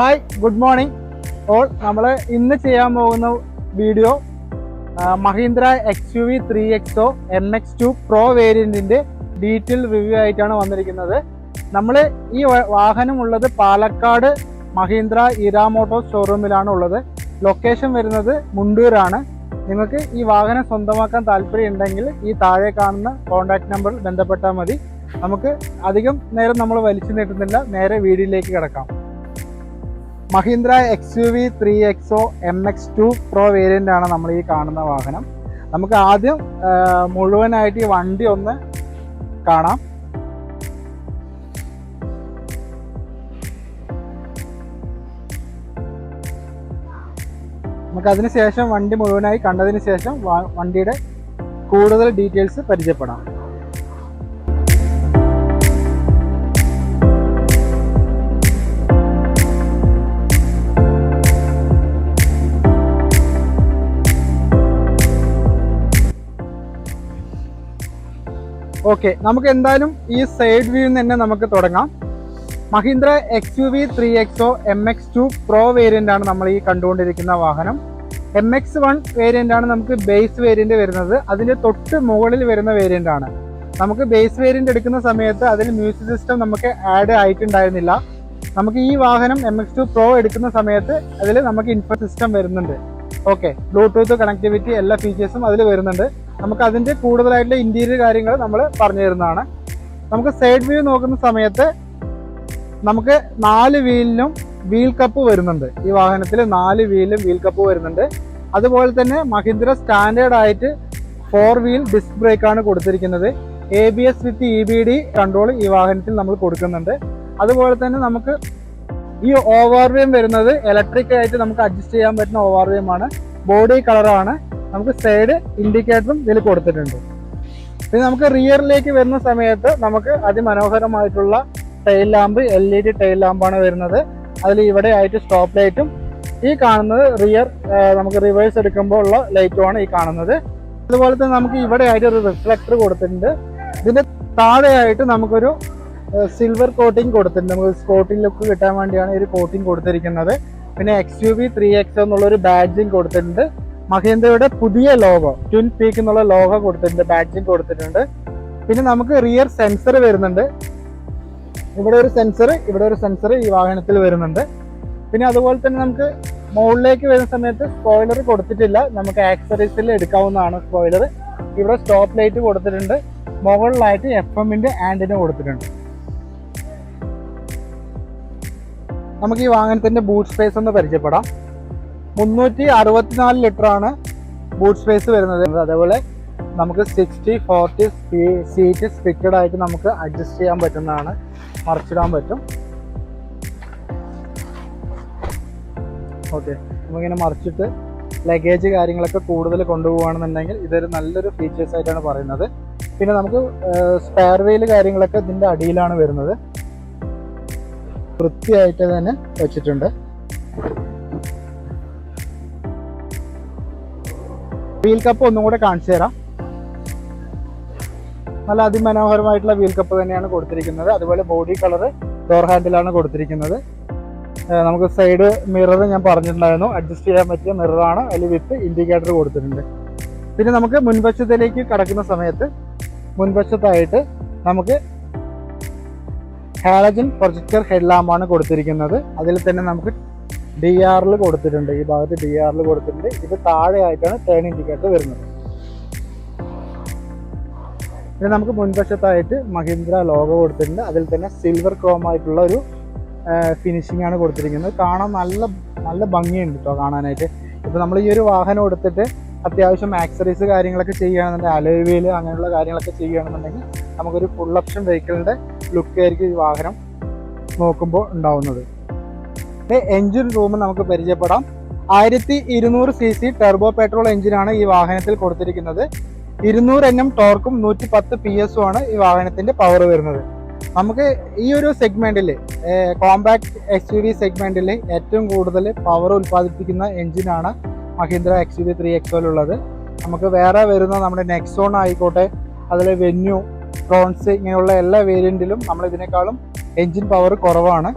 Hi good morning. All നമ്മൾ ഇന്ന് ചെയ്യാൻ പോകുന്ന video Mahindra X U V three X O M X two pro വേരിയന്റിന്റെ detail review ആയിട്ടാണ് വന്നിരിക്കുന്നത്. നമ്മൾ ഈ വാഹനം ഉള്ളത് പാലക്കാട് മഹീന്ദ്ര ഇരാ മോട്ടോർ ഷോറൂമിലാണ് ഉള്ളത്. ലൊക്കേഷൻ വരുന്നത് മുണ്ടൂരാണ്. നിങ്ങൾക്ക് ഈ വാഹനം സ്വന്തമാക്കാൻ താല്പര്യം ഉണ്ടെങ്കിൽ ഈ താഴെ കാണുന്ന കോൺടാക്ട് നമ്പറിൽ ബന്ധപ്പെട്ടാൽ മതി. നമുക്ക് അധികം നേരം നമ്മൾ വലിച്ചു നീട്ടുന്നില്ല. നേരെ വീടിലേക്ക് കിടക്കാം. Mahindra X U V three XO M X two pro variant ആണ് നമ്മൾ ഈ കാണുന്ന വാഹനം. നമുക്ക് ആദ്യം മുഴുവനായിട്ട് ഈ വണ്ടി ഒന്ന് കാണാം. നമുക്ക് അതിനുശേഷം വണ്ടി മുഴുവനായി കണ്ടതിന് ശേഷം വണ്ടിയുടെ കൂടുതൽ ഡീറ്റെയിൽസ് പരിചയപ്പെടാം. ഓക്കെ നമുക്ക് എന്തായാലും ഈ സൈഡ് വ്യൂ തന്നെ നമുക്ക് തുടങ്ങാം. Mahindra X U V three XO M X two pro variant ആണ് നമ്മൾ ഈ കണ്ടുകൊണ്ടിരിക്കുന്ന വാഹനം. എം എക്സ് വൺ വേരിയന്റ് ആണ് നമുക്ക് ബേസ് വേരിയന്റ് വരുന്നത്. അതിന്റെ തൊട്ട് മുകളിൽ വരുന്ന വേരിയന്റ് ആണ്. നമുക്ക് ബേസ് വേരിയന്റ് എടുക്കുന്ന സമയത്ത് അതിൽ മ്യൂസിക് സിസ്റ്റം നമുക്ക് ആഡ് ആയിട്ടുണ്ടായിരുന്നില്ല. നമുക്ക് ഈ വാഹനം എം എക്സ് ടു പ്രോ എടുക്കുന്ന സമയത്ത് അതിൽ നമുക്ക് ഇൻഫോ സിസ്റ്റം വരുന്നുണ്ട്. ഓക്കെ ബ്ലൂടൂത്ത് കണക്ടിവിറ്റി എല്ലാ ഫീച്ചേഴ്സും അതിൽ വരുന്നുണ്ട്. നമുക്ക് അതിന്റെ കൂടുതലായിട്ടുള്ള ഇന്റീരിയർ കാര്യങ്ങൾ നമ്മൾ പറഞ്ഞു തരുന്നതാണ്. നമുക്ക് സൈഡ് വ്യൂ നോക്കുന്ന സമയത്ത് നമുക്ക് നാല് വീലിനും വീൽ കപ്പ് വരുന്നുണ്ട്. ഈ വാഹനത്തിൽ നാല് വീലും വീൽ കപ്പ് വരുന്നുണ്ട്. അതുപോലെ തന്നെ മഹീന്ദ്ര സ്റ്റാൻഡേർഡ് ആയിട്ട് ഫോർ വീൽ ഡിസ്ക് ബ്രേക്ക് ആണ് കൊടുത്തിരിക്കുന്നത്. A B S with E B D control ഈ വാഹനത്തിൽ നമ്മൾ കൊടുക്കുന്നുണ്ട്. അതുപോലെ തന്നെ നമുക്ക് ഈ ഓവർവേം വരുന്നത് ഇലക്ട്രിക് ആയിട്ട് നമുക്ക് അഡ്ജസ്റ്റ് ചെയ്യാൻ പറ്റുന്ന ഓവർവേം ആണ്. ബോഡി കളറാണ് നമുക്ക് സൈഡ് ഇൻഡിക്കേറ്ററും ഇതിൽ കൊടുത്തിട്ടുണ്ട്. പിന്നെ നമുക്ക് റിയറിലേക്ക് വരുന്ന സമയത്ത് നമുക്ക് അതിമനോഹരമായിട്ടുള്ള tail lamp L E D tail ലാമ്പാണ് വരുന്നത്. അതിൽ ഇവിടെ ആയിട്ട് സ്റ്റോപ്പ് ലൈറ്റും ഈ കാണുന്നത് റിയർ നമുക്ക് റിവേഴ്സ് എടുക്കുമ്പോൾ ഉള്ള ലൈറ്റുമാണ് ഈ കാണുന്നത്. അതുപോലെ തന്നെ നമുക്ക് ഇവിടെ ആയിട്ട് ഒരു റിഫ്ലക്ടർ കൊടുത്തിട്ടുണ്ട്. ഇതിന്റെ താഴെയായിട്ട് നമുക്കൊരു സിൽവർ കോട്ടിംഗ് കൊടുത്തിട്ടുണ്ട്. നമുക്ക് സ്പോട്ടിംഗ് ലുക്ക് കിട്ടാൻ വേണ്ടിയാണ് ഈ ഒരു കോട്ടിംഗ് കൊടുത്തിരിക്കുന്നത്. പിന്നെ X U V three X എന്നുള്ളൊരു ബാഡ്ജിങ് കൊടുത്തിട്ടുണ്ട്. മഹേന്ദ്രയുടെ പുതിയ ലോഗോ ട്വിൻ പീക്ക് എന്നുള്ള ലോഗോ കൊടുത്തിട്ടുണ്ട് ബാഡ്ജിങ് കൊടുത്തിട്ടുണ്ട്. പിന്നെ നമുക്ക് റിയർ സെൻസർ വരുന്നുണ്ട്. ഇവിടെ ഒരു സെൻസർ ഇവിടെ ഒരു സെൻസർ ഈ വാഹനത്തിൽ വരുന്നുണ്ട്. പിന്നെ അതുപോലെ തന്നെ നമുക്ക് മുകളിലേക്ക് വരുന്ന സമയത്ത് സ്പോയിലർ കൊടുത്തിട്ടില്ല. നമുക്ക് ആക്സറീസിൽ എടുക്കാവുന്നതാണ് സ്പോയിലർ ഇവിടെ സ്റ്റോപ്പ് ലൈറ്റ് കൊടുത്തിട്ടുണ്ട്. മുകളിലായിട്ട് എഫ് എമ്മിന്റെ ആൻഡിന് കൊടുത്തിട്ടുണ്ട്. നമുക്ക് ഈ വാഹനത്തിന്റെ ബൂട്ട് സ്പേസ് ഒന്ന് പരിചയപ്പെടാം. മുന്നൂറ്റി അറുപത്തിനാല് ലിറ്റർ ആണ് ബൂട്ട് സ്പേസ് വരുന്നത്. അതേപോലെ നമുക്ക് സിക്സ്റ്റി ഫോർട്ടി സീറ്റ് സ്പിറ്റഡ് ആയിട്ട് നമുക്ക് അഡ്ജസ്റ്റ് ചെയ്യാൻ പറ്റുന്നതാണ്. മറിച്ചിടാൻ പറ്റും. ഓക്കെ നമുക്കിങ്ങനെ മറിച്ചിട്ട് ലഗേജ് കാര്യങ്ങളൊക്കെ കൂടുതൽ കൊണ്ടുപോകുകയാണെന്നുണ്ടെങ്കിൽ ഇതൊരു നല്ലൊരു ഫീച്ചേഴ്സ് ആയിട്ടാണ് പറയുന്നത്. പിന്നെ നമുക്ക് സ്പെയർ വീൽ കാര്യങ്ങളൊക്കെ ഇതിന്റെ അടിയിലാണ് വരുന്നത്. വൃത്തിയായിട്ട് തന്നെ വെച്ചിട്ടുണ്ട്. വീൽ കപ്പ് ഒന്നും കൂടെ കാണിച്ചു തരാം. നല്ല അതിമനോഹരമായിട്ടുള്ള വീൽ കപ്പ് തന്നെയാണ് കൊടുത്തിരിക്കുന്നത്. അതുപോലെ ബോഡി കളർ ഡോർ ഹാൻഡിലാണ് കൊടുത്തിരിക്കുന്നത്. നമുക്ക് സൈഡ് മിറർ ഞാൻ പറഞ്ഞിട്ടുണ്ടായിരുന്നു. അഡ്ജസ്റ്റ് ചെയ്യാൻ പറ്റിയ മിററാണ് അതിൽ വിത്ത് ഇൻഡിക്കേറ്റർ കൊടുത്തിട്ടുണ്ട്. പിന്നെ നമുക്ക് മുൻവശത്തിലേക്ക് കടക്കുന്ന സമയത്ത് മുൻവശത്തായിട്ട് നമുക്ക് ഹാലജൻ പ്രൊജക്ടർ ഹെഡ് ലാമ്പാണ് കൊടുത്തിരിക്കുന്നത്. അതിൽ തന്നെ നമുക്ക് ഡി ആറിൽ കൊടുത്തിട്ടുണ്ട്. ഈ ഭാഗത്ത് ഡി ആറിൽ കൊടുത്തിട്ടുണ്ട്. ഇത് താഴെയായിട്ടാണ് ടേൺ ഇൻഡിക്കേറ്റർ വരുന്നത്. പിന്നെ നമുക്ക് മുൻവശത്തായിട്ട് മഹീന്ദ്ര ലോഗോ കൊടുത്തിട്ടുണ്ട്. അതിൽ തന്നെ സിൽവർ ക്രോം ആയിട്ടുള്ള ഒരു ഫിനിഷിംഗ് ആണ് കൊടുത്തിരിക്കുന്നത്. കാണാൻ നല്ല നല്ല ഭംഗിയുണ്ട് കേട്ടോ കാണാനായിട്ട്. ഇപ്പോൾ നമ്മൾ ഈ ഒരു വാഹനം എടുത്തിട്ട് അത്യാവശ്യം ആക്സറീസ് കാര്യങ്ങളൊക്കെ ചെയ്യുകയാണെന്നുണ്ടെങ്കിൽ അലോവിയൽ അങ്ങനെയുള്ള കാര്യങ്ങളൊക്കെ ചെയ്യുകയാണെന്നുണ്ടെങ്കിൽ നമുക്കൊരു ഫുൾ ഓപ്ഷൻ വെഹിക്കിളിന്റെ ലുക്ക് ആയിരിക്കും ഈ വാഹനം നോക്കുമ്പോൾ ഉണ്ടാവുന്നത്. എഞ്ചിൻ റൂം നമുക്ക് പരിചയപ്പെടാം. ആയിരത്തി ഇരുന്നൂറ് സി സി ടെർബോ പെട്രോൾ എഞ്ചിനാണ് ഈ വാഹനത്തിൽ കൊടുത്തിരിക്കുന്നത്. ഇരുന്നൂറ് എൻ എം ടോർക്കും നൂറ്റി പത്ത് പി എസും ആണ് ഈ വാഹനത്തിന്റെ പവർ വരുന്നത്. നമുക്ക് ഈ ഒരു സെഗ്മെന്റിൽ കോമ്പാക്ട് എക്സ് യു വി സെഗ്മെന്റിൽ ഏറ്റവും കൂടുതൽ പവർ ഉൽപ്പാദിപ്പിക്കുന്ന എഞ്ചിനാണ് Mahindra X U V three ഉള്ളത്. നമുക്ക് വേറെ വരുന്ന നമ്മുടെ നെക്സോൺ ആയിക്കോട്ടെ അതിൽ വെന്യൂ ട്രോൺസ് ഇങ്ങനെയുള്ള എല്ലാ വേരിയന്റിലും നമ്മൾ ഇതിനേക്കാളും എഞ്ചിൻ പവർ കുറവാണ്.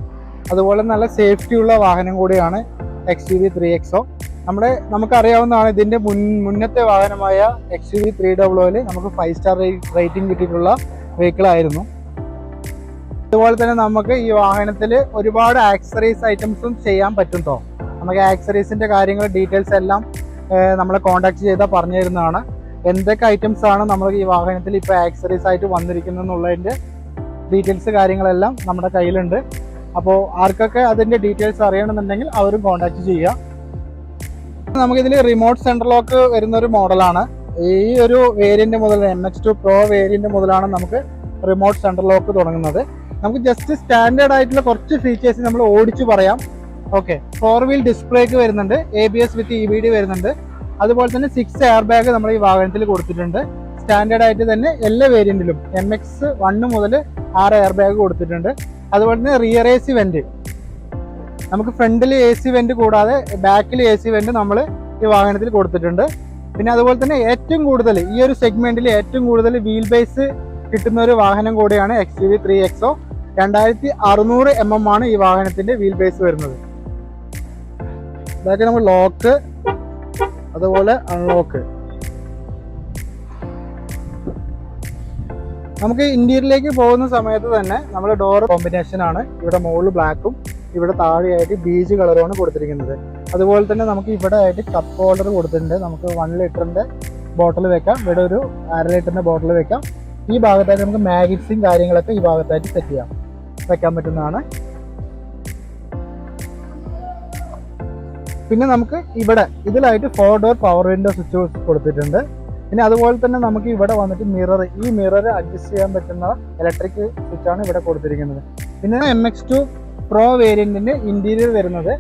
അതുപോലെ നല്ല സേഫ്റ്റി ഉള്ള വാഹനം കൂടിയാണ് എക്സ് വി ത്രീ എക്സോ നമ്മുടെ നമുക്കറിയാവുന്നതാണ് ഇതിന്റെ മുൻ മുന്നത്തെ വാഹനമായ എക്സ് വി ത്രീ ഡബ്ല്യൂയിൽ നമുക്ക് ഫൈവ് സ്റ്റാർ റേറ്റിംഗ് കിട്ടിയിട്ടുള്ള വെഹിക്കിൾ ആയിരുന്നു. അതുപോലെ തന്നെ നമുക്ക് ഈ വാഹനത്തിൽ ഒരുപാട് ആക്സറീസ് ഐറ്റംസും ചെയ്യാൻ പറ്റും കേട്ടോ നമുക്ക് ആക്സറീസിന്റെ കാര്യങ്ങൾ ഡീറ്റെയിൽസ് എല്ലാം നമ്മളെ കോൺടാക്ട് ചെയ്താൽ പറഞ്ഞു തരുന്നതാണ് എന്തൊക്കെ ഐറ്റംസ് ആണ് നമ്മൾ ഈ വാഹനത്തിൽ ഇപ്പോൾ ആക്സറീസ് ആയിട്ട് വന്നിരിക്കുന്നത് എന്നുള്ളതിന്റെ ഡീറ്റെയിൽസ് കാര്യങ്ങളെല്ലാം നമ്മുടെ കയ്യിലുണ്ട്. അപ്പോൾ ആർക്കൊക്കെ അതിന്റെ ഡീറ്റെയിൽസ് അറിയണമെന്നുണ്ടെങ്കിൽ അവരും കോൺടാക്ട് ചെയ്യുക. നമുക്കിതിൽ റിമോട്ട് സെൻട്രൽ ലോക്ക് വരുന്ന ഒരു മോഡലാണ് ഈ ഒരു വേരിയന്റ് മുതൽ M X two pro variant മുതലാണ് നമുക്ക് റിമോട്ട് സെൻട്രൽ ലോക്ക് തുടങ്ങുന്നത്. നമുക്ക് ജസ്റ്റ് സ്റ്റാൻഡേർഡ് ആയിട്ടുള്ള കുറച്ച് ഫീച്ചേഴ്സ് നമ്മൾ ഓടിച്ചു പറയാം. ഓക്കെ ഫോർ വീൽ ഡിസ്പ്ലേക്ക് വരുന്നുണ്ട് A B S with E B D വരുന്നുണ്ട്. അതുപോലെ തന്നെ സിക്സ് എയർ ബാഗ് നമ്മൾ ഈ വാഹനത്തിൽ കൊടുത്തിട്ടുണ്ട്. സ്റ്റാൻഡേർഡ് ആയിട്ട് തന്നെ എല്ലാ വേരിയന്റിലും എം എക്സ് വണ്ണ് മുതൽ ആറ് എയർ ബാഗ് കൊടുത്തിട്ടുണ്ട്. അതുപോലെ തന്നെ റിയർ എ സി വെന്റ് നമുക്ക് ഫ്രണ്ടിൽ എ സി വെന്റ് കൂടാതെ ബാക്കിൽ എ സി വെന്റ് നമ്മൾ ഈ വാഹനത്തിൽ കൊടുത്തിട്ടുണ്ട്. പിന്നെ അതുപോലെ തന്നെ ഏറ്റവും കൂടുതൽ ഈ ഒരു സെഗ്മെന്റിൽ ഏറ്റവും കൂടുതൽ വീൽ ബേസ് കിട്ടുന്ന ഒരു വാഹനം കൂടിയാണ് X U V three X O രണ്ടായിരത്തി അറുന്നൂറ് എം എം ആണ് ഈ വാഹനത്തിന്റെ വീൽ ബേസ് വരുന്നത്. ഇതൊക്കെ നമ്മൾ ലോക്ക് അതുപോലെ അൺലോക്ക് നമുക്ക് ഇന്റീരിയറിലേക്ക് പോകുന്ന സമയത്ത് തന്നെ നമ്മൾ ഡോർ കോമ്പിനേഷൻ ആണ് ഇവിടെ മുകളിൽ ബ്ലാക്കും ഇവിടെ താഴെയായിട്ട് ബീജ് കളറുമാണ് കൊടുത്തിരിക്കുന്നത്. അതുപോലെ തന്നെ നമുക്ക് ഇവിടെ ആയിട്ട് കപ്പ് ഹോൾഡർ കൊടുത്തിട്ടുണ്ട്. നമുക്ക് വൺ ലിറ്ററിന്റെ ബോട്ടിൽ വെക്കാം. ഇവിടെ ഒരു അര ലിറ്ററിന്റെ ബോട്ടിൽ വെക്കാം. ഈ ഭാഗത്തായിട്ട് നമുക്ക് മാഗറ്റ്സും കാര്യങ്ങളൊക്കെ ഈ ഭാഗത്തായിട്ട് സെറ്റ് ചെയ്യാം. വെക്കാൻ പറ്റുന്നതാണ്. പിന്നെ നമുക്ക് ഇവിടെ ഇതിലായിട്ട് four door power window switch കൊടുത്തിട്ടുണ്ട്. പിന്നെ അതുപോലെ തന്നെ നമുക്ക് ഇവിടെ വന്നിട്ട് മിറർ ഈ മിറർ അഡ്ജസ്റ്റ് ചെയ്യാൻ പറ്റുന്ന ഇലക്ട്രിക് സ്വിച്ച് ആണ് ഇവിടെ കൊടുത്തിരിക്കുന്നത്. പിന്നെ എം എക്സ് ടു പ്രോ വേരിയന്റിന്റെ ഇന്റീരിയർ വരുന്നത്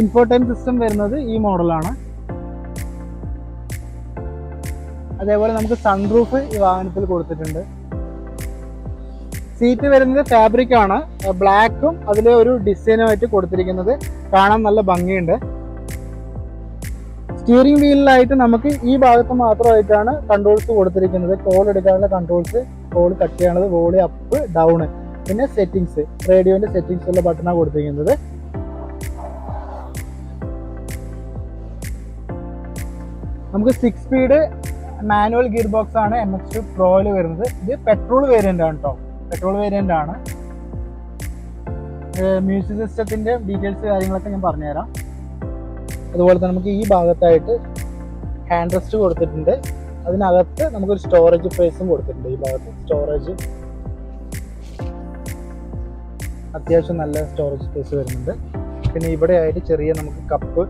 ഇൻഫോർട്ടൈം സിസ്റ്റം വരുന്നത് ഈ മോഡലാണ് അതേപോലെ നമുക്ക് സൺറൂഫ് ഈ വാഹനത്തിൽ കൊടുത്തിട്ടുണ്ട്. സീറ്റ് വരുന്നത് ഫാബ്രിക് ആണ്. ബ്ലാക്കും അതിലെ ഒരു ഡിസൈനുമായിട്ട് കൊടുത്തിരിക്കുന്നത്. കാണാൻ നല്ല ഭംഗിയുണ്ട്. സ്റ്റിയറിംഗ് വീലിലായിട്ട് നമുക്ക് ഈ ഭാഗത്ത് മാത്രമായിട്ടാണ് കൺട്രോൾസ് കൊടുത്തിരിക്കുന്നത്. കോൾ എടുക്കാനുള്ള കൺട്രോൾസ് കോൾ കട്ട് ചെയ്യാനുള്ളത് വോളി അപ്പ് ഡൗൺ പിന്നെ സെറ്റിങ്സ് റേഡിയോന്റെ സെറ്റിങ്സ് ഉള്ള ബട്ടണാണ് കൊടുത്തിരിക്കുന്നത്. നമുക്ക് six speed manual gear box ആണ് എം എക്സ് ടു പ്രോയിൽ വരുന്നത്. ഇത് പെട്രോൾ വേരിയന്റ് ആണ് കേട്ടോ പെട്രോൾ വേരിയന്റ് ആണ്. മ്യൂസിക് സിസ്റ്റത്തിന്റെ ഡീറ്റെയിൽസ് കാര്യങ്ങളൊക്കെ ഞാൻ പറഞ്ഞുതരാം. അതുപോലെ തന്നെ നമുക്ക് ഈ ഭാഗത്തായിട്ട് ഹാൻഡ് റെസ്റ്റ് കൊടുത്തിട്ടുണ്ട്. അതിനകത്ത് നമുക്കൊരു സ്റ്റോറേജ് സ്പേസും കൊടുത്തിട്ടുണ്ട് ഈ ഭാഗത്ത്. സ്റ്റോറേജ് അത്യാവശ്യം നല്ല സ്റ്റോറേജ് സ്പേസ് വരുന്നുണ്ട്. പിന്നെ ഇവിടെ ആയിട്ട് ചെറിയ നമുക്ക് കപ്പ്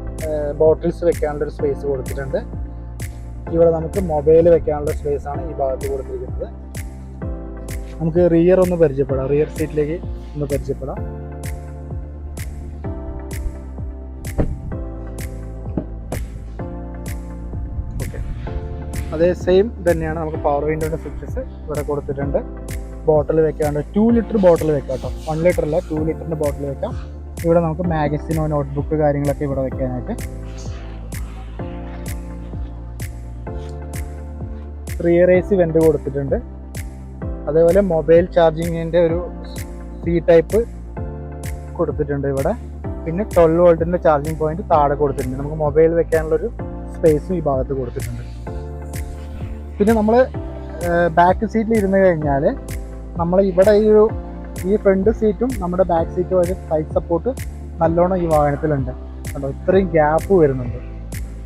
ബോട്ടിൽസ് വെക്കാനുള്ള ഒരു സ്പേസ് കൊടുത്തിട്ടുണ്ട്. ഇവിടെ നമുക്ക് മൊബൈൽ വെക്കാനുള്ള സ്പേസ് ആണ് ഈ ഭാഗത്ത് കൊടുത്തിരിക്കുന്നത്. നമുക്ക് റിയർ ഒന്ന് പരിചയപ്പെടാം. റിയർ സീറ്റിലേക്ക് ഒന്ന് പരിചയപ്പെടാം. അതേ സെയിം തന്നെയാണ് നമുക്ക് പവർ വിൻഡോയുടെ സ്വിച്ചസ് ഇവിടെ കൊടുത്തിട്ടുണ്ട്. ബോട്ടിൽ വെക്കാണ്ട് ടു ലിറ്റർ ബോട്ടിൽ വെക്കാം കേട്ടോ. വൺ ലിറ്റർ അല്ല ടു ലിറ്ററിന്റെ ബോട്ടിൽ വെക്കാം. ഇവിടെ നമുക്ക് മാഗസിനോ നോട്ട്ബുക്ക് കാര്യങ്ങളൊക്കെ ഇവിടെ വെക്കാനായിട്ട്. റിയർ എ സി വെന്റ് കൊടുത്തിട്ടുണ്ട്. അതേപോലെ മൊബൈൽ ചാർജിങ്ങിന്റെ ഒരു സി ടൈപ്പ് കൊടുത്തിട്ടുണ്ട് ഇവിടെ. പിന്നെ ട്വൽവ് വോൾട്ടിന്റെ ചാർജിങ് പോയിന്റ് താഴെ കൊടുത്തിട്ടുണ്ട്. നമുക്ക് മൊബൈൽ വെക്കാനുള്ളൊരു സ്പേസും ഈ ഭാഗത്ത് കൊടുത്തിട്ടുണ്ട്. പിന്നെ നമ്മൾ ബാക്ക് സീറ്റിൽ ഇരുന്ന് കഴിഞ്ഞാൽ നമ്മൾ ഇവിടെ ഈ ഒരു ഈ ഫ്രണ്ട് സീറ്റും നമ്മുടെ ബാക്ക് സീറ്റും ഒരു സൈഡ് സപ്പോർട്ട് നല്ലോണം ഈ വാഹനത്തിലുണ്ട്. കണ്ടോ? ഇത്രയും ഗ്യാപ്പ് വരുന്നുണ്ട്.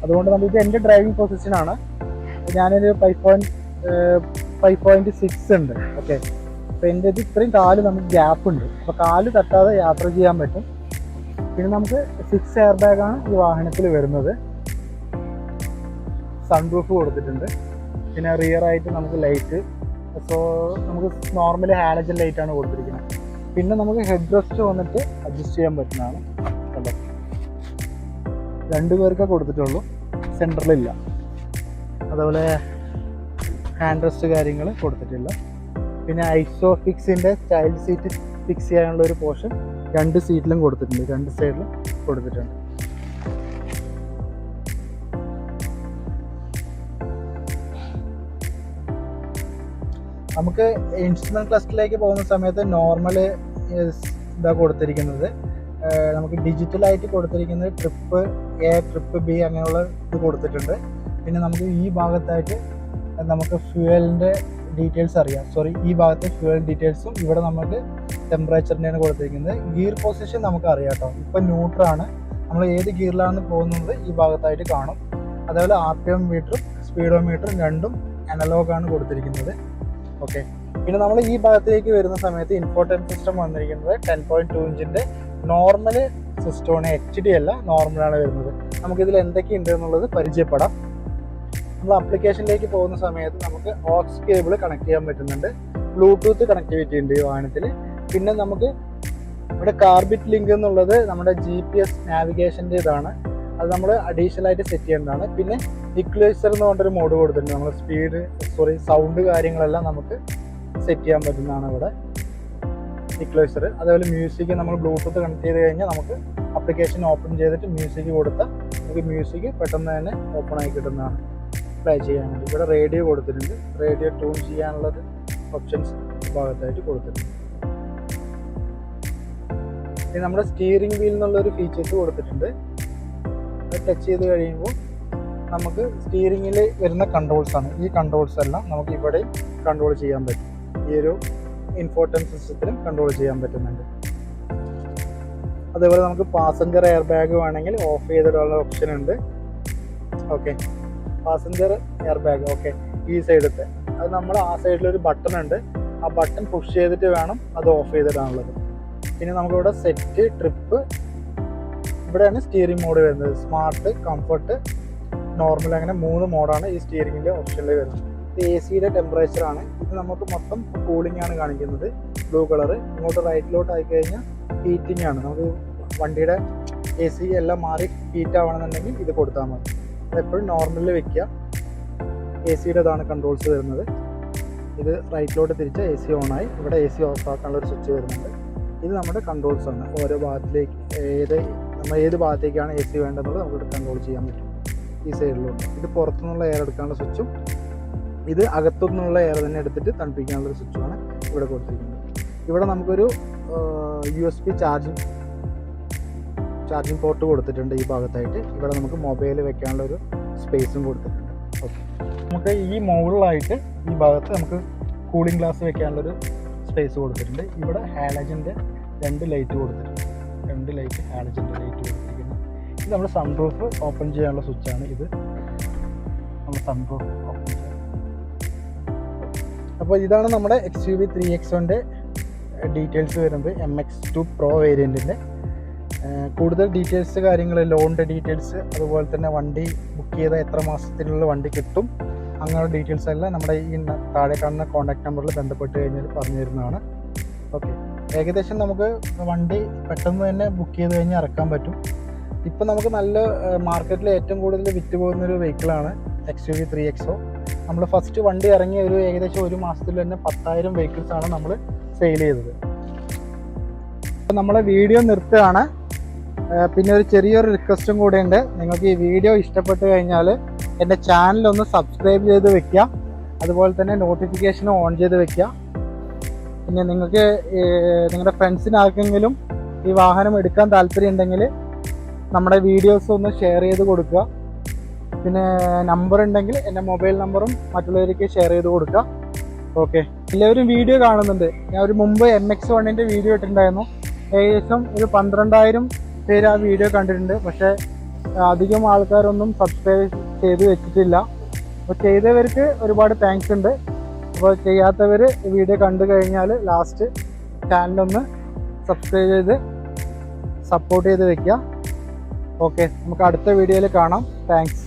അതുകൊണ്ട് നമ്മൾ ഇത് എന്റെ ഡ്രൈവിംഗ് പൊസിഷനാണ് ഞാനൊരു five point five point six ഉണ്ട്. ഓക്കെ അപ്പോൾ എന്റെ ഇത് ഇത്രയും കാൽ നമുക്ക് ഗ്യാപ്പ് ഉണ്ട്. അപ്പോൾ കാൽ തട്ടാതെ യാത്ര ചെയ്യാൻ പറ്റും. പിന്നെ നമുക്ക് സിക്സ് എയർ ബാഗാണ് ഈ വാഹനത്തിൽ വരുന്നത്. സൺറൂഫ് കൊടുത്തിട്ടുണ്ട്. പിന്നെ റിയർ ആയിട്ട് നമുക്ക് ലൈറ്റ് സോ നമുക്ക് നോർമൽ ഹാലജൻ ലൈറ്റ് ആണ് കൊടുത്തിരിക്കുന്നത്. പിന്നെ നമുക്ക് ഹെഡ് റെസ്റ്റ് വന്നിട്ട് അഡ്ജസ്റ്റ് ചെയ്യാൻ പറ്റുന്നതാണ് കണ്ടോ രണ്ടു പേർക്കേ കൊടുത്തിട്ടുള്ളൂ. സെന്ററിലില്ല അതുപോലെ ഹാൻഡ് റെസ്റ്റ് കാര്യങ്ങൾ കൊടുത്തിട്ടില്ല. പിന്നെ ഐസോ ഫിക്സിന്റെ ചൈൽഡ് സീറ്റ് ഫിക്സ് ചെയ്യാനുള്ള ഒരു പോർഷൻ രണ്ട് സീറ്റിലും കൊടുത്തിട്ടുണ്ട്. രണ്ട് സൈഡിലും കൊടുത്തിട്ടുണ്ട്. നമുക്ക് ഇൻസ്ട്രുമെന്റ് ക്ലസ്റ്ററിലേക്ക് പോകുന്ന സമയത്ത് നോർമൽ ഇതാ കൊടുത്തിരിക്കുന്നത്. നമുക്ക് ഡിജിറ്റലായിട്ട് കൊടുത്തിരിക്കുന്നത് ട്രിപ്പ് എ ട്രിപ്പ് ബി അങ്ങനെയുള്ള ഇത് കൊടുത്തിട്ടുണ്ട്. പിന്നെ നമുക്ക് ഈ ഭാഗത്തായിട്ട് നമുക്ക് ഫ്യൂവലിന്റെ ഡീറ്റെയിൽസ് അറിയാം. സോറി ഈ ഭാഗത്തെ ഫ്യൂവൽ ഡീറ്റെയിൽസും ഇവിടെ നമുക്ക് ടെമ്പറേച്ചറിന്റെയാണ് കൊടുത്തിരിക്കുന്നത്. ഗിയർ പൊസിഷൻ നമുക്ക് അറിയാം കേട്ടോ. ഇപ്പം ന്യൂട്രാണ് നമ്മൾ ഏത് ഗിയറിലാണ് പോകുന്നത് ഈ ഭാഗത്തായിട്ട് കാണും. അതേപോലെ ആർ പി എം മീറ്ററും സ്പീഡോ മീറ്ററും രണ്ടും അനലോഗാണ് കൊടുത്തിരിക്കുന്നത്. ഓക്കെ പിന്നെ നമ്മൾ ഈ ഭാഗത്തേക്ക് വരുന്ന സമയത്ത് ഇൻഫോർട്ടൈൻ സിസ്റ്റം വന്നിരിക്കുന്നത് ടെൻ പോയിന്റ് ടു ഇഞ്ചിന്റെ നോർമൽ സിസ്റ്റമാണ് എച്ച് ഡി അല്ല നോർമലാണ് വരുന്നത്. നമുക്കിതിൽ എന്തൊക്കെയുണ്ട് എന്നുള്ളത് പരിചയപ്പെടാം. നമ്മൾ ആപ്ലിക്കേഷനിലേക്ക് പോകുന്ന സമയത്ത് നമുക്ക് ഓക്സ് കേബിൾ കണക്ട് ചെയ്യാൻ പറ്റുന്നുണ്ട്. ബ്ലൂടൂത്ത് കണക്ടിവിറ്റി ഉണ്ട് ഈ വാഹനത്തിൽ പിന്നെ നമുക്ക് ഇവിടെ കാർബിറ്റ് ലിങ്ക് എന്നുള്ളത് നമ്മുടെ ജി പി എസ് നാവിഗേഷന്റെ ഇതാണ് അത് നമ്മൾ അഡീഷണൽ ആയിട്ട് സെറ്റ് ചെയ്യേണ്ടതാണ്. പിന്നെ ഇക്വലൈസർ എന്ന് പറഞ്ഞൊരു മോഡ് കൊടുത്തിട്ടുണ്ട്. നമ്മൾ സ്പീഡ് സോറി സൗണ്ട് കാര്യങ്ങളെല്ലാം നമുക്ക് സെറ്റ് ചെയ്യാൻ പറ്റുന്നതാണ് ഇവിടെ. ഇക്വലൈസർ അതേപോലെ മ്യൂസിക് നമ്മൾ ബ്ലൂടൂത്ത് കണക്ട് ചെയ്ത് കഴിഞ്ഞാൽ നമുക്ക് ആപ്ലിക്കേഷൻ ഓപ്പൺ ചെയ്തിട്ട് മ്യൂസിക് കൊടുത്താൽ നമുക്ക് മ്യൂസിക് പെട്ടെന്ന് തന്നെ ഓപ്പൺ ആയി കിട്ടുന്നതാണ്. പ്ലേ ചെയ്യാനായിട്ട് ഇവിടെ റേഡിയോ കൊടുത്തിട്ടുണ്ട്. റേഡിയോ ട്യൂൺ ചെയ്യാനുള്ളത് ഓപ്ഷൻസ് ഭാഗത്തായിട്ട് കൊടുത്തിട്ടുണ്ട്. ഇനി നമ്മുടെ സ്റ്റിയറിംഗ് വീൽ എന്നുള്ളൊരു ഫീച്ചേഴ്സ് കൊടുത്തിട്ടുണ്ട്. ടച്ച് ചെയ്ത് കഴിയുമ്പോൾ നമുക്ക് സ്റ്റീറിങ്ങിൽ വരുന്ന കൺട്രോൾസ് ആണ്. ഈ കൺട്രോൾസ് എല്ലാം നമുക്ക് ഇവിടെ കൺട്രോൾ ചെയ്യാൻ പറ്റും. ഈ ഒരു ഇൻഫോർട്ടൻ സിസ്റ്റത്തിലും കൺട്രോൾ ചെയ്യാൻ പറ്റുന്നുണ്ട്. അതേപോലെ നമുക്ക് പാസഞ്ചർ എയർ ബാഗ് വേണമെങ്കിൽ ഓഫ് ചെയ്തിടാനുള്ള ഓപ്ഷൻ ഉണ്ട്. Okay passenger air bag okay ഈ സൈഡത്തെ അത് നമ്മൾ ആ സൈഡിൽ ഒരു ബട്ടൺ ഉണ്ട്. ആ ബട്ടൺ പുഷ് ചെയ്തിട്ട് വേണം അത് ഓഫ് ചെയ്തിടാനുള്ളത്. പിന്നെ നമുക്കിവിടെ സെറ്റ് ട്രിപ്പ് ഇവിടെയാണ് സ്റ്റിയറിംഗ് മോഡ് വരുന്നത്. സ്മാർട്ട് കംഫർട്ട് നോർമൽ അങ്ങനെ മൂന്ന് മോഡാണ് ഈ സ്റ്റിയറിംഗിന്റെ ഓപ്ഷനിൽ വരുന്നത്. ഇത് എ സിയുടെ ടെമ്പറേച്ചറാണ് ഇത് നമുക്ക് മൊത്തം കൂളിംഗ് ആണ് കാണിക്കുന്നത്. ബ്ലൂ കളർ ഇങ്ങോട്ട് റൈറ്റിലോട്ട് ആയി കഴിഞ്ഞാൽ ഹീറ്റിംഗ് ആണ്. നമുക്ക് വണ്ടിയുടെ എ സി എല്ലാം മാറി ഹീറ്റ് ആവണമെന്നുണ്ടെങ്കിൽ ഇത് കൊടുത്താൽ മതി. എപ്പോഴും നോർമലിൽ വെക്കുക. എ സിയുടെ ഇതാണ് കൺട്രോൾസ് വരുന്നത്. ഇത് റൈറ്റിലോട്ട് തിരിച്ച് എ സി ഓൺ ആയി. ഇവിടെ എ സി ഓഫ് ആക്കാനുള്ള ഒരു സ്വിച്ച് വരുന്നുണ്ട്. ഇത് നമ്മുടെ കൺട്രോൾസ് ആണ്. ഓരോ ഭാഗത്തിലേക്ക് ഏത് നമ്മൾ ഏത് ഭാഗത്തേക്കാണ് എ സി വേണ്ടതെന്നുള്ളത് നമുക്ക് കൺട്രോൾ ചെയ്യാൻ പറ്റും. ഈ സൈഡിലുണ്ട് ഇത് പുറത്തുനിന്നുള്ള എയർ എടുക്കാനുള്ള സ്വിച്ചും ഇത് അകത്തുനിന്നുള്ള എയർ തന്നെ എടുത്തിട്ട് തണുപ്പിക്കാനുള്ള സ്വിച്ചുമാണ് ഇവിടെ കൊടുത്തിരിക്കുന്നത്. ഇവിടെ നമുക്കൊരു U S P charging charging port കൊടുത്തിട്ടുണ്ട് ഈ ഭാഗത്തായിട്ട്. ഇവിടെ നമുക്ക് മൊബൈൽ വെക്കാനുള്ള ഒരു സ്പേസും കൊടുത്തിട്ടുണ്ട്. ഓക്കെ നമുക്ക് ഈ മുകളിലായിട്ട് ഈ ഭാഗത്ത് നമുക്ക് കൂളിംഗ് ഗ്ലാസ് വെക്കാനുള്ളൊരു സ്പേസ് കൊടുത്തിട്ടുണ്ട്. ഇവിടെ ഹാലജന്റെ രണ്ട് ലൈറ്റ് കൊടുത്തിട്ടുണ്ട്. രണ്ട് ലൈറ്റ് ഹാലജന്റെ ലൈറ്റ് കൊടുത്തിരിക്കുന്നു. ഇത് നമ്മുടെ സൺറൂഫ് ഓപ്പൺ ചെയ്യാനുള്ള സ്വിച്ചാണ് ഇത്. നമ്മൾ സൺറൂഫ് ഓപ്പൺ ചെയ്യാം അപ്പോൾ ഇതാണ് നമ്മുടെ എക്സ് യു വി ത്രീ എക്സോന്റെ ഡീറ്റെയിൽസ് വരുന്നത്. എം എക്സ് ടു പ്രോ വേരിയന്റിന്റെ കൂടുതൽ ഡീറ്റെയിൽസ് കാര്യങ്ങൾ ലോണിന്റെ ഡീറ്റെയിൽസ് അതുപോലെ തന്നെ വണ്ടി ബുക്ക് ചെയ്ത എത്ര മാസത്തിനുള്ള വണ്ടി കിട്ടും അങ്ങനെയുള്ള ഡീറ്റെയിൽസ് എല്ലാം നമ്മുടെ ഈ താഴെ കാണുന്ന കോൺടാക്ട് നമ്പറിൽ ബന്ധപ്പെട്ട് കഴിഞ്ഞാൽ പറഞ്ഞു തരുന്നതാണ്. ഓക്കെ ഏകദേശം നമുക്ക് വണ്ടി പെട്ടെന്ന് തന്നെ ബുക്ക് ചെയ്ത് കഴിഞ്ഞാൽ ഇറക്കാൻ പറ്റും. ഇപ്പം നമുക്ക് നല്ല മാർക്കറ്റിൽ ഏറ്റവും കൂടുതൽ വിറ്റ് പോകുന്നൊരു വെഹിക്കിളാണ് X U V three X O നമ്മൾ ഫസ്റ്റ് വണ്ടി ഇറങ്ങിയ ഒരു ഏകദേശം ഒരു മാസത്തിൽ തന്നെ പത്തായിരം വെഹിക്കിൾസ് ആണ് നമ്മൾ സെയിൽ ചെയ്തത്. അപ്പം നമ്മളെ വീഡിയോ നിർത്തുകയാണ്. പിന്നെ ഒരു ചെറിയൊരു റിക്വസ്റ്റും കൂടെ ഉണ്ട്. നിങ്ങൾക്ക് ഈ വീഡിയോ ഇഷ്ടപ്പെട്ട് കഴിഞ്ഞാൽ എന്റെ ചാനൽ ഒന്ന് സബ്സ്ക്രൈബ് ചെയ്ത് വെക്കുക. അതുപോലെ തന്നെ നോട്ടിഫിക്കേഷനും ഓൺ ചെയ്ത് വെക്കുക. പിന്നെ നിങ്ങൾക്ക് നിങ്ങളുടെ ഫ്രണ്ട്സിന് ആർക്കെങ്കിലും ഈ വാഹനം എടുക്കാൻ താല്പര്യം ഉണ്ടെങ്കിൽ നമ്മുടെ വീഡിയോസ് ഒന്ന് ഷെയർ ചെയ്ത് കൊടുക്കുക. പിന്നെ നമ്പർ ഉണ്ടെങ്കിൽ എന്റെ മൊബൈൽ നമ്പറും മറ്റുള്ളവർക്ക് ഷെയർ ചെയ്ത് കൊടുക്കുക. ഓക്കെ. എല്ലാവരും വീഡിയോ കാണുന്നുണ്ട്. ഞാൻ ഒരു മുമ്പ് എം എക്സ് വണ്ണിന്റെ വീഡിയോ ഇട്ടിട്ടുണ്ടായിരുന്നു. ഏകദേശം ഒരു പന്ത്രണ്ടായിരം പേര് ആ വീഡിയോ കണ്ടിട്ടുണ്ട്. പക്ഷേ അധികം ആൾക്കാരൊന്നും സബ്സ്ക്രൈബ് ചെയ്ത് വെച്ചിട്ടില്ല. അപ്പോൾ ചെയ്തവർക്ക് ഒരുപാട് താങ്ക്സ് ഉണ്ട്. അപ്പോൾ ചെയ്യാത്തവർ വീഡിയോ കണ്ടു കഴിഞ്ഞാൽ ലാസ്റ്റ് ചാനലൊന്ന് സബ്സ്ക്രൈബ് ചെയ്ത് സപ്പോർട്ട് ചെയ്ത് വെക്കുക. ഓക്കെ നമുക്ക് അടുത്ത വീഡിയോയിൽ കാണാം. താങ്ക്സ്